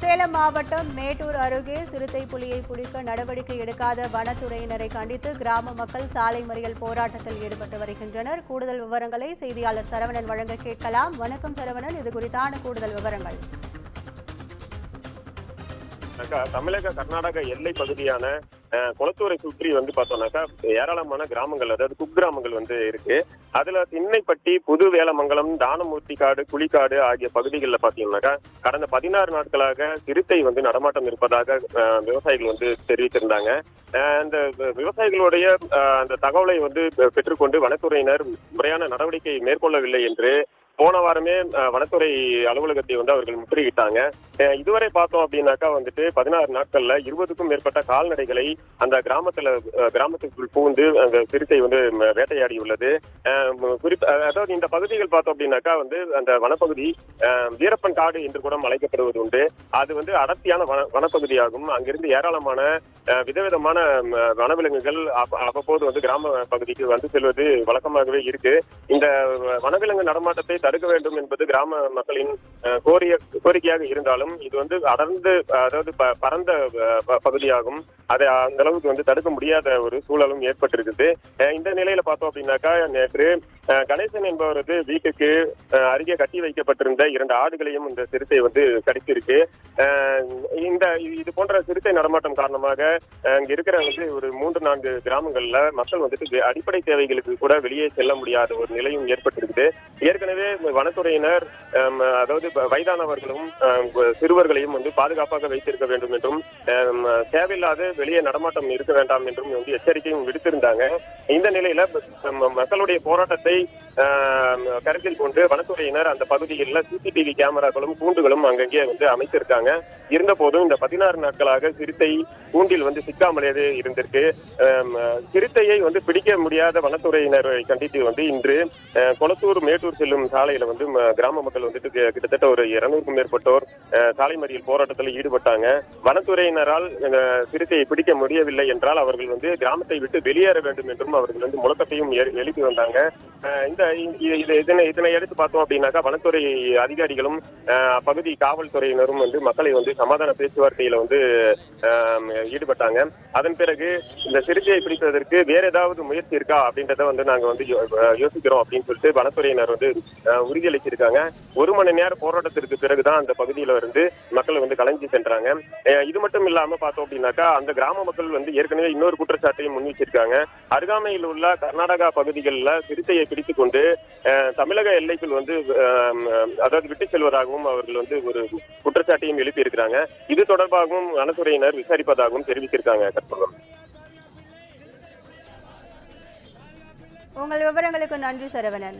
சேலம் மாவட்டம் மேட்டூர் அருகே சிறுத்தை புலியை பிடிக்க நடவடிக்கை எடுக்காத வனத்துறையினரை கண்டித்து கிராம மக்கள் சாலை மறியல் போராட்டத்தில் ஈடுபட்டு வருகின்றனர். கூடுதல் விவரங்களை செய்தியாளர் சரவணன் வழங்க கேட்கலாம். வணக்கம் சரவணன். இது குறித்தான கூடுதல் விவரங்கள். தமிழக கர்நாடக எல்லை பகுதியான குளத்தூரை சுற்றி வந்து பார்த்தோம்னாக்கா ஏராளமான கிராமங்கள் அதாவது குக்கிராமங்கள் வந்து இருக்கு. அதுல திண்ணைப்பட்டி புது வேலமங்கலம் தானமூர்த்தி காடு குளிக்காடு ஆகிய பகுதிகளில் பார்த்தீங்கன்னாக்கா கடந்த பதினாறு நாட்களாக சிறுத்தை வந்து நடமாட்டம் இருப்பதாக விவசாயிகள் வந்து தெரிவித்திருந்தாங்க. அந்த விவசாயிகளுடைய அந்த தகவலை வந்து பெற்றுக்கொண்டு வனத்துறையினர் முறையான நடவடிக்கை மேற்கொள்ளவில்லை என்று போன வாரமே வனத்துறை அலுவலகத்தை வந்து அவர்கள் முற்றுகிட்டாங்க இதுவரை பார்த்தோம் அப்படின்னாக்கா வந்துட்டு பதினாறு நாட்கள்ல இருபதுக்கும் மேற்பட்ட கால்நடைகளை அந்த கிராமத்துல கிராமத்துக்குள் புகுந்து அந்த சிறுத்தை வந்து வேட்டையாடி உள்ளது அஹ், அதாவது இந்த பகுதிகள் பார்த்தோம் அப்படின்னாக்கா வந்து அந்த வனப்பகுதி வீரப்பன் காடு என்று கூட அழைக்கப்படுவது உண்டு. அது வந்து அடர்த்தியான வன வனப்பகுதியாகும். அங்கிருந்து ஏராளமான விதவிதமான வனவிலங்குகள் அவ்வப்போது வந்து கிராம பகுதிக்கு வந்து செல்வது வழக்கமாகவே இருக்கு. இந்த வனவிலங்கு நடமாட்டத்தை தடுக்க வேண்டும் என்பது கிராம மக்களின் கோரிய கோரிக்கையாக இருந்தாலும் இது வந்து அடர்ந்து அதாவது ப- பரந்த பகுதியாகும். அதை அந்த அளவுக்கு வந்து தடுக்க முடியாத ஒரு சூழலும் ஏற்பட்டிருக்குது. இந்த நிலையில பார்த்தோம் அப்படின்னாக்கா நேற்று கணேசன் என்பவர் என்பவரது வீட்டுக்கு அருகே கட்டி வைக்கப்பட்டிருந்த இரண்டு ஆடுகளையும் இந்த சிறுத்தை வந்து கடித்திருக்கு இந்த இது போன்ற சிறுத்தை நடமாட்டம் காரணமாக அஹ், இங்க இருக்கிற வந்து ஒரு மூன்று நான்கு கிராமங்கள்ல மக்கள் வந்துட்டு அடிப்படை தேவைகளுக்கு கூட வெளியே செல்ல முடியாத ஒரு நிலையும் ஏற்பட்டிருக்குது. ஏற்கனவே வனத்துறையினர் அதாவது வ- வயதானவர்களும் சிறுவர்களையும் வந்து பாதுகாப்பாக வைத்திருக்க வேண்டும் என்றும் தேவையில்லாத வெளியே நடமாட்டம் இருக்க வேண்டாம் என்றும் வந்து எச்சரிக்கையும் விடுத்திருந்தாங்க. இந்த நிலையில மக்களுடைய போராட்டத்தை ஆம், கருத்தில் கொண்டு வனத்துறையினர் அந்த பகுதிகளில் சிசிடிவி கேமராக்களும் கூண்டுகளும் அங்கங்கே வந்து அமைத்திருக்காங்க. இருந்த போதும் இந்த பதினாறு நாட்களாக சிறுத்தை கூண்டில் வந்து சிக்காமலேயே இருந்திருக்கு. சிறுத்தையை வந்து பிடிக்க முடியாத வனத்துறையினரை கண்டித்து வந்து இன்று கொளத்தூர் மேட்டூர் செல்லும் சாலையில வந்து கிராம மக்கள் வந்துட்டு கிட்டத்தட்ட ஒரு இருநூறுக்கும் மேற்பட்டோர் அஹ், சாலை மறியல் போராட்டத்தில் ஈடுபட்டாங்க. வனத்துறையினரால் சிறுத்தையை பிடிக்க முடியவில்லை என்றால் அவர்கள் வந்து கிராமத்தை விட்டு வெளியேற வேண்டும் என்றும் அவர்கள் வந்து முழக்கத்தையும் எழுப்பி வந்தாங்க. இந்த இதனை இதனை எடுத்து பார்த்தோம் அப்படின்னாக்கா வனத்துறை அதிகாரிகளும் பகுதி காவல்துறையினரும் வந்து மக்களை வந்து சமாதான பேச்சுவார்த்தையில வந்து ஈடுபட்டாங்க. அதன் பிறகு இந்த சிறுத்தையை பிடிப்பதற்கு வேற ஏதாவது முயற்சி இருக்கா அப்படின்றத வந்து நாங்க வந்து யோசிக்கிறோம் அப்படின்னு சொல்லிட்டு வனத்துறையினர் வந்து உறுதியளிச்சிருக்காங்க. ஒரு மணி நேர போராட்டத்திற்கு பிறகுதான் அந்த பகுதியில இருந்து மக்கள் வந்து கலைஞ்சு சென்றாங்க. இது மட்டும் இல்லாம பார்த்தோம் அப்படின்னாக்கா அந்த கிராம மக்கள் வந்து ஏற்கனவே இன்னொரு குற்றச்சாட்டையும் முன் வச்சிருக்காங்க அருகாமையில் உள்ள கர்நாடகா பகுதிகளில் சிறுத்தையை பிடித்துக் கொண்டு தமிழக எல்லைக்குள் வந்து அதாவது விட்டு செல்வதாகவும் அவர்கள் வந்து ஒரு குற்றச்சாட்டையும் எழுப்பியிருக்கிறாங்க. இது தொடர்பாகவும் வனத்துறையினர் விசாரிப்பதாகவும் தெரிவித்திருக்காங்க கற்பகம். உங்கள் விவரங்களுக்கு நன்றி சரவணன்.